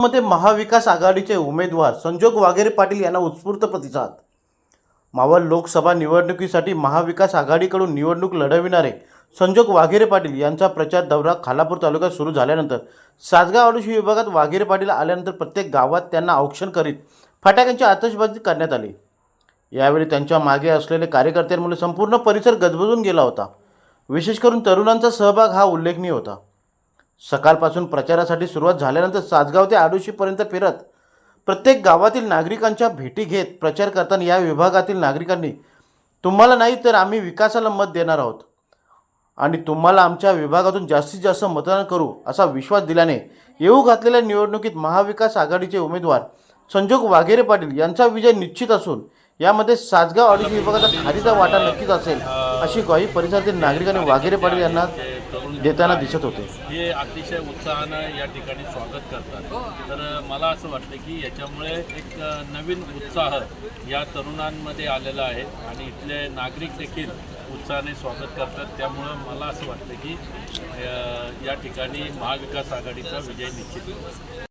मध्ये महाविकास आघाडीचे उमेदवार संजोग वाघेरे पाटील यांना उत्स्फूर्त प्रतिसाद. मावळ लोकसभा निवडणुकीसाठी महाविकास आघाडीकडून निवडणूक लढविणारे संजोग वाघेरे पाटील यांचा प्रचार दौरा खालापूर तालुक्यात सुरू झाल्यानंतर सासगाव अडुशी विभागात वाघेरे पाटील आल्यानंतर प्रत्येक गावात त्यांना औक्षण करीत फटाक्यांची आतषबाजी करण्यात आली. यावेळी त्यांच्या मागे असलेले कार्यकर्त्यांमुळे संपूर्ण परिसर गजबजून गेला होता. विशेष करून तरुणांचा सहभाग हा उल्लेखनीय होता. सकाळपासून प्रचारासाठी सुरुवात झाल्यानंतर सासगाव ते आडोशीपर्यंत फिरत प्रत्येक गावातील नागरिकांच्या भेटी घेत प्रचार करताना या विभागातील नागरिकांनी तुम्हाला नाही तर आम्ही विकासाला मत देणार आहोत आणि तुम्हाला आमच्या विभागातून जास्तीत जास्त मतदान करू असा विश्वास दिल्याने येऊ घातलेल्या निवडणुकीत महाविकास आघाडीचे उमेदवार संजोग वाघेरे पाटील यांचा विजय निश्चित असून यामध्ये सासगाव अडीच विभागाचा खारीचा वाटा नक्कीच असेल अशी ग्वाही परिसरातील नागरिकांनी वाघेरे पाटील यांना देताना दिसत होते. हे अतिशय उत्साहानं या ठिकाणी स्वागत करतात. तर मला असं वाटतं की याच्यामुळे एक नवीन उत्साह या तरुणांमध्ये आलेला आहे आणि इथले नागरिक देखील उत्साहाने स्वागत करतात. त्यामुळं मला असं वाटतं की या ठिकाणी महाविकास आघाडीचा विजय निश्चित